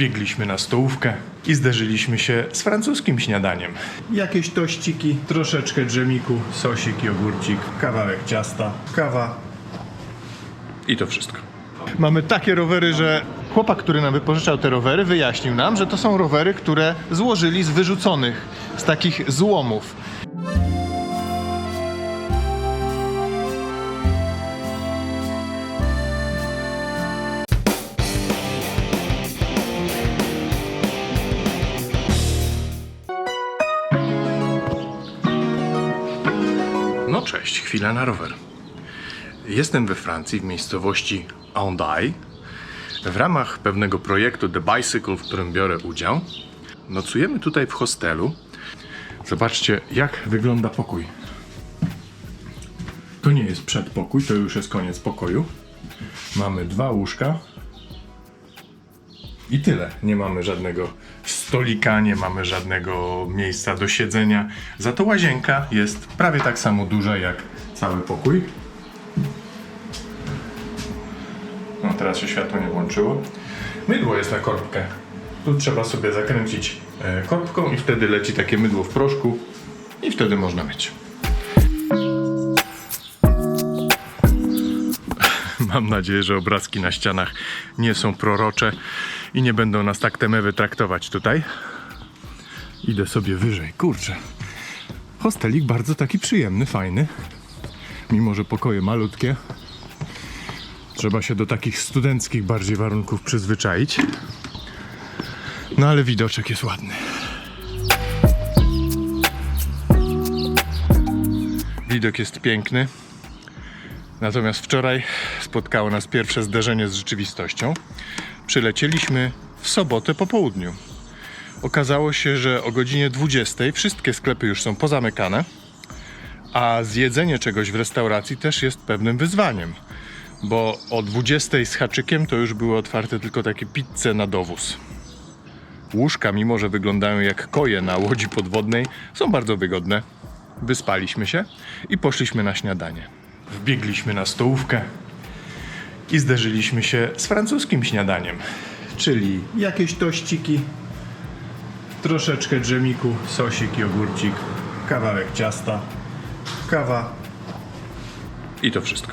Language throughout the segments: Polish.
Wbiegliśmy na stołówkę i zderzyliśmy się z francuskim śniadaniem. Jakieś tościki, troszeczkę dżemiku, sosik, jogurcik, kawałek ciasta, kawa i to wszystko. Mamy takie rowery, że chłopak, który nam wypożyczał te rowery, wyjaśnił nam, że to są rowery, które złożyli z wyrzuconych, z takich złomów. Cześć, chwila na rower. Jestem we Francji, w miejscowości Hendaye. W ramach pewnego projektu The Bicycle, w którym biorę udział, nocujemy tutaj w hostelu. Zobaczcie, jak wygląda pokój. To nie jest przedpokój, to już jest koniec pokoju. Mamy dwa łóżka. I tyle. Nie mamy żadnego stolika, nie mamy żadnego miejsca do siedzenia. Za to łazienka jest prawie tak samo duża jak cały pokój. No teraz się światło nie włączyło. Mydło jest na korbkę. Tu trzeba sobie zakręcić e, korbką i wtedy leci takie mydło w proszku i wtedy można myć. Mam nadzieję, że obrazki na ścianach nie są prorocze i nie będą nas tak temewy traktować tutaj. Idę sobie wyżej. Kurczę. Hostelik bardzo taki przyjemny, fajny. Mimo, że pokoje malutkie. Trzeba się do takich studenckich bardziej warunków przyzwyczaić. No ale widoczek jest ładny. Widok jest piękny. Natomiast wczoraj spotkało nas pierwsze zderzenie z rzeczywistością. Przylecieliśmy w sobotę po południu. Okazało się, że o godzinie 20 wszystkie sklepy już są pozamykane, a zjedzenie czegoś w restauracji też jest pewnym wyzwaniem, bo o 20 z haczykiem to już były otwarte tylko takie pizze na dowóz. Łóżka, mimo że wyglądają jak koje na łodzi podwodnej, są bardzo wygodne. Wyspaliśmy się i poszliśmy na śniadanie. Wbiegliśmy na stołówkę i zderzyliśmy się z francuskim śniadaniem, czyli jakieś tościki, troszeczkę dżemiku, sosik, jogurcik, kawałek ciasta, kawa i to wszystko.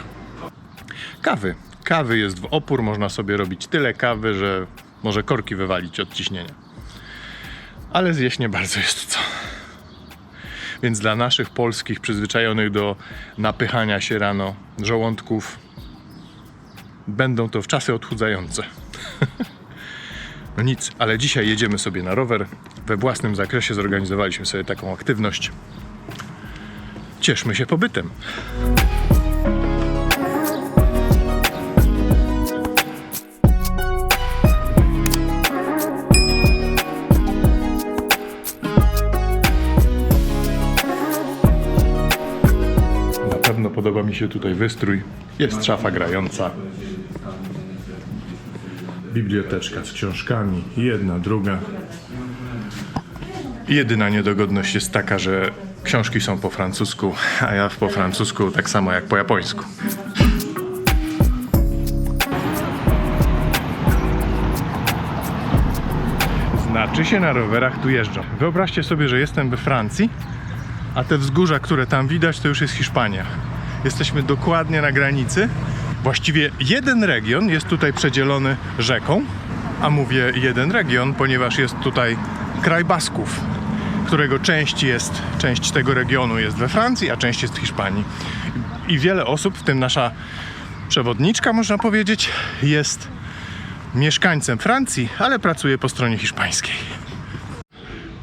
Kawy. Kawy jest w opór, można sobie robić tyle kawy, że może korki wywalić od ciśnienia. Ale zjeść nie bardzo jest co. Więc dla naszych polskich przyzwyczajonych do napychania się rano żołądków będą to czasy odchudzające. No nic, ale dzisiaj jedziemy sobie na rower. We własnym zakresie zorganizowaliśmy sobie taką aktywność. Cieszmy się pobytem. Podoba mi się tutaj wystrój. Jest szafa grająca. Biblioteczka z książkami. Jedna, druga. Jedyna niedogodność jest taka, że książki są po francusku, a ja po francusku tak samo jak po japońsku. Znaczy się na rowerach tu jeżdżą. Wyobraźcie sobie, że jestem we Francji, a te wzgórza, które tam widać, to już jest Hiszpania. Jesteśmy dokładnie na granicy. Właściwie jeden region jest tutaj przedzielony rzeką, a mówię jeden region, ponieważ jest tutaj kraj Basków, którego część jest, część tego regionu jest we Francji, a część jest w Hiszpanii. I wiele osób, w tym nasza przewodniczka, można powiedzieć, jest mieszkańcem Francji, ale pracuje po stronie hiszpańskiej.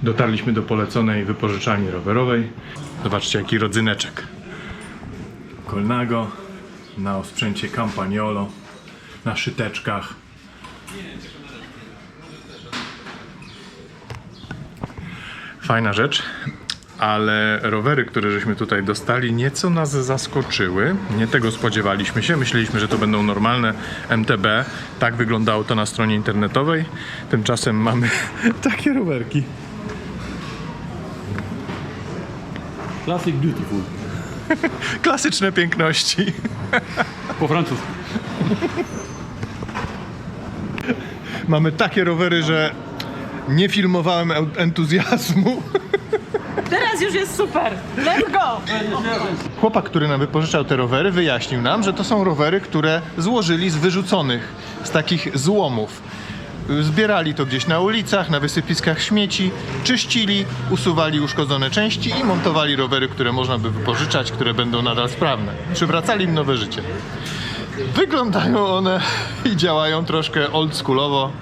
Dotarliśmy do poleconej wypożyczalni rowerowej. Zobaczcie, jaki rodzyneczek. Colnago na osprzęcie Campagnolo, na szyteczkach. Fajna rzecz, ale rowery, które żeśmy tutaj dostali, nieco nas zaskoczyły. Nie tego spodziewaliśmy się. Myśleliśmy, że to będą normalne MTB. Tak wyglądało to na stronie internetowej. Tymczasem mamy takie rowerki. Classic Beautiful. Klasyczne piękności. Po francusku. Mamy takie rowery, że nie filmowałem entuzjazmu. Teraz już jest super. Let's go! Chłopak, który nam wypożyczał te rowery, wyjaśnił nam, że to są rowery, które złożyli z wyrzuconych, z takich złomów. Zbierali to gdzieś na ulicach, na wysypiskach śmieci, czyścili, usuwali uszkodzone części i montowali rowery, które można by wypożyczać, które będą nadal sprawne. Przywracali im nowe życie. Wyglądają one i działają troszkę oldschoolowo,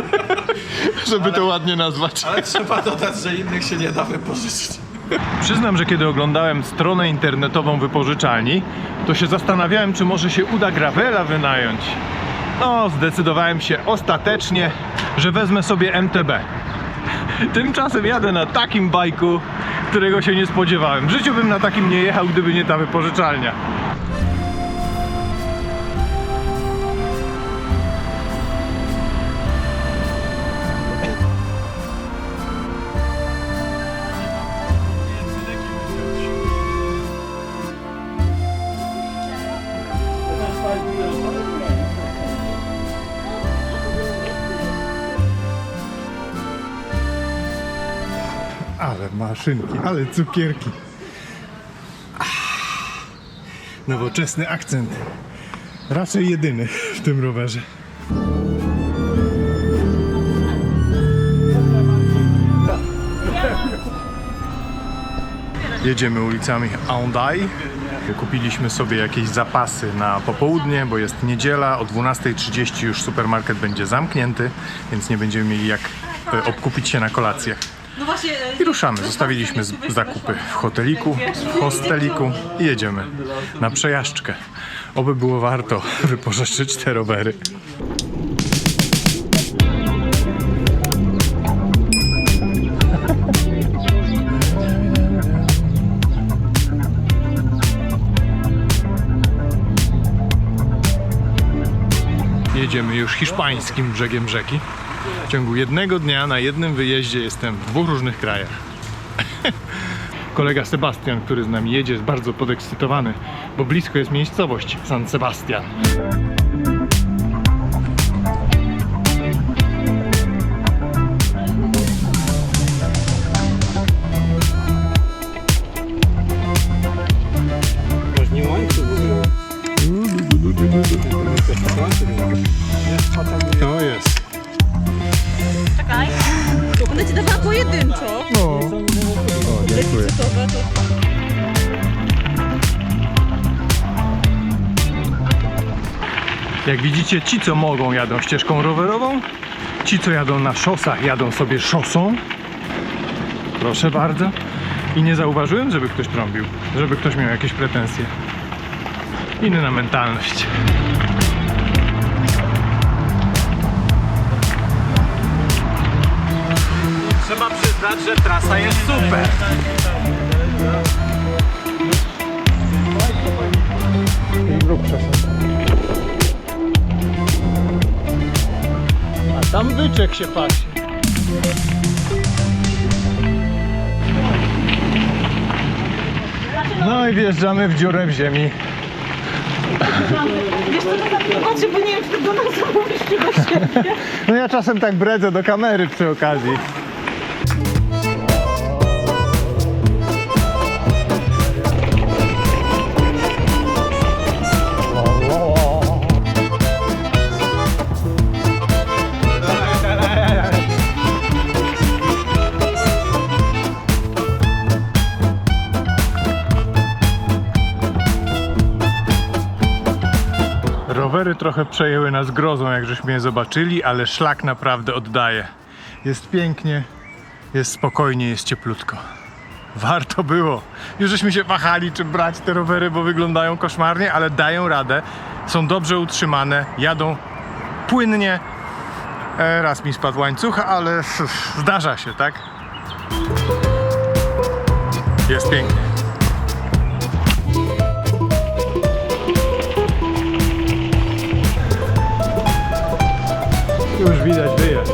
żeby to ładnie nazwać. Ale trzeba dodać, że innych się nie da wypożyczyć. Przyznam, że kiedy oglądałem stronę internetową wypożyczalni, to się zastanawiałem, czy może się uda Gravela wynająć. No, zdecydowałem się ostatecznie, że wezmę sobie MTB. Tymczasem jadę na takim bajku, którego się nie spodziewałem. W życiu bym na takim nie jechał, gdyby nie ta wypożyczalnia. Ale maszynki, ale cukierki. Nowoczesny akcent. Raczej jedyny w tym rowerze. Jedziemy ulicami Hyundai. Kupiliśmy sobie jakieś zapasy na popołudnie, bo jest niedziela. O 12.30 już supermarket będzie zamknięty, więc nie będziemy mieli jak e, obkupić się na kolację. No właśnie. I ruszamy. Zostawiliśmy zakupy w hoteliku, w hosteliku i jedziemy na przejażdżkę. Oby było warto wypożyczyć te rowery. Jedziemy już hiszpańskim brzegiem rzeki. W ciągu jednego dnia na jednym wyjeździe jestem w dwóch różnych krajach. Kolega Sebastian, który z nami jedzie, jest bardzo podekscytowany, bo blisko jest miejscowość San Sebastian. Jak widzicie, ci co mogą jadą ścieżką rowerową, ci co jadą na szosach jadą sobie szosą. Proszę bardzo. I nie zauważyłem, żeby ktoś trąbił, żeby ktoś miał jakieś pretensje. Inna mentalność. Trzeba przyznać, że trasa jest super. Wyczek się pasie. No i wjeżdżamy w dziurę w ziemi. Wiesz co, to tak nie patrzę, bo nie wiem, czy to do nas mówisz, czy do siebie. No ja czasem tak bredzę do kamery przy okazji. Trochę przejęły nas grozą, jak żeśmy je zobaczyli, ale szlak naprawdę oddaje. Jest pięknie, jest spokojnie, jest cieplutko. Warto było. Już żeśmy się wahali, czy brać te rowery, bo wyglądają koszmarnie, ale dają radę. Są dobrze utrzymane, jadą płynnie. E, Raz mi spadł łańcuch, ale zdarza się, tak? Jest pięknie. Już widać wyjazd.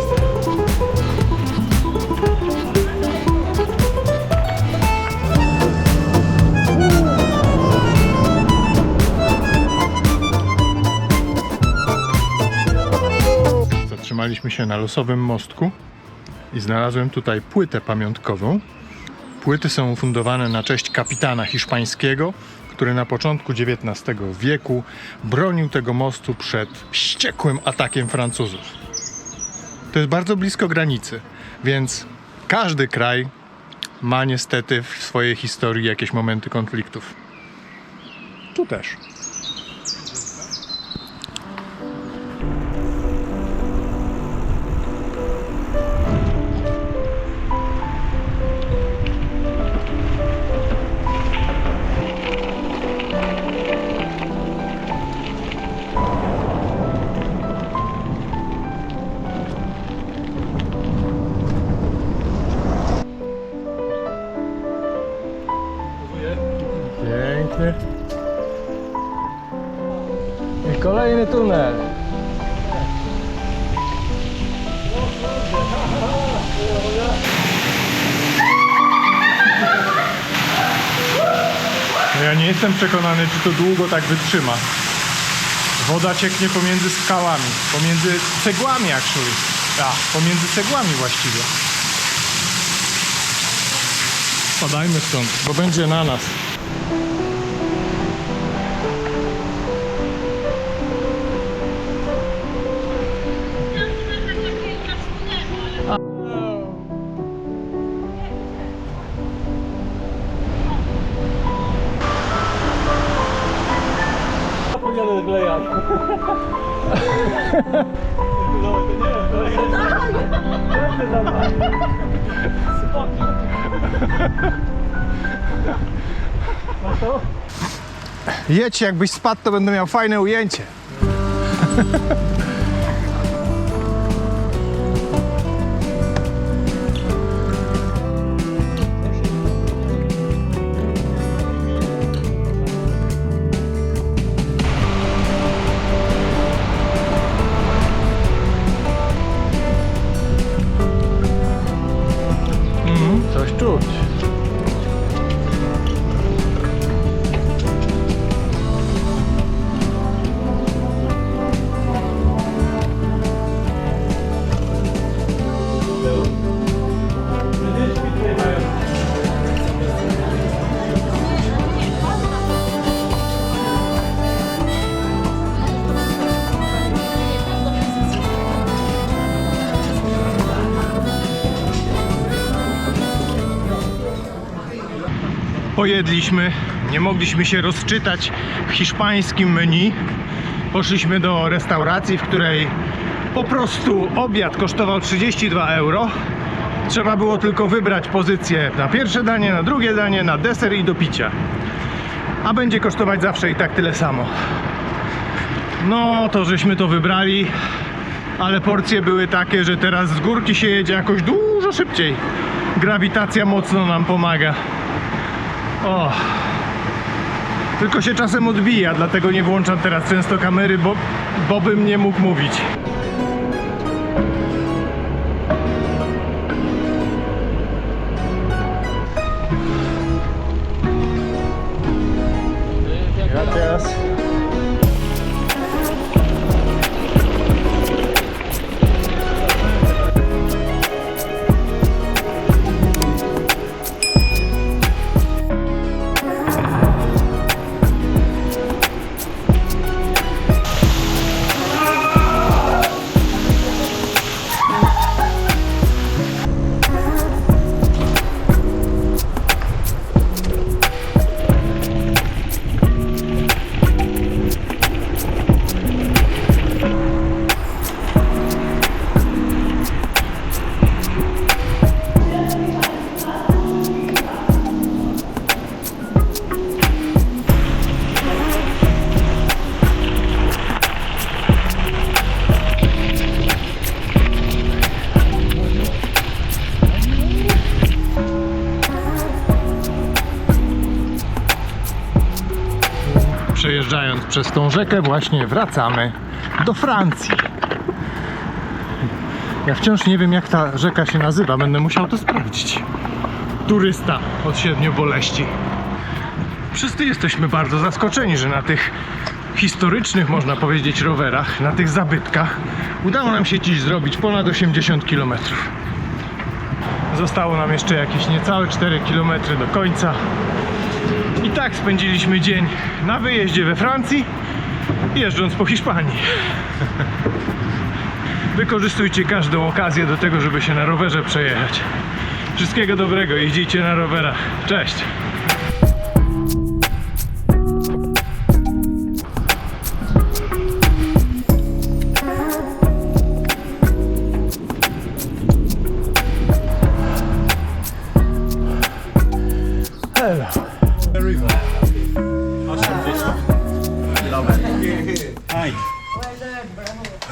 Zatrzymaliśmy się na losowym mostku i znalazłem tutaj płytę pamiątkową. Płyty są ufundowane na cześć kapitana hiszpańskiego, który na początku XIX wieku bronił tego mostu przed wściekłym atakiem Francuzów. To jest bardzo blisko granicy, więc każdy kraj ma niestety w swojej historii jakieś momenty konfliktów. Tu też. Piękny. I kolejny tunel. No Ja nie jestem przekonany, czy to długo tak wytrzyma. Woda cieknie pomiędzy skałami, pomiędzy cegłami actually. Tak, pomiędzy cegłami właściwie. Spadajmy stąd, bo będzie na nas. Jedź, jakbyś spadł, to będę miał fajne ujęcie. Mhm, coś czuć. Pojedliśmy, nie mogliśmy się rozczytać w hiszpańskim menu. Poszliśmy do restauracji, w której po prostu obiad kosztował 32 euro. Trzeba było tylko wybrać pozycję na pierwsze danie, na drugie danie, na deser i do picia. A będzie kosztować zawsze i tak tyle samo. No to żeśmy to wybrali, ale porcje były takie, że teraz z górki się jedzie jakoś dużo szybciej. Grawitacja mocno nam pomaga. O. Tylko się czasem odbija, dlatego nie włączam teraz często kamery, bo, bo bym nie mógł mówić. Gracias. Przez tą rzekę właśnie wracamy do Francji. Ja wciąż nie wiem jak ta rzeka się nazywa, będę musiał to sprawdzić. Turysta od siedmiu boleści. Wszyscy jesteśmy bardzo zaskoczeni, że na tych historycznych, można powiedzieć, rowerach, na tych zabytkach, udało nam się dziś zrobić ponad 80 km. Zostało nam jeszcze jakieś niecałe 4 km do końca. I tak spędziliśmy dzień na wyjeździe we Francji, jeżdżąc po Hiszpanii. Wykorzystujcie każdą okazję do tego, żeby się na rowerze przejechać. Wszystkiego dobrego, jeździcie na rowerach. Cześć!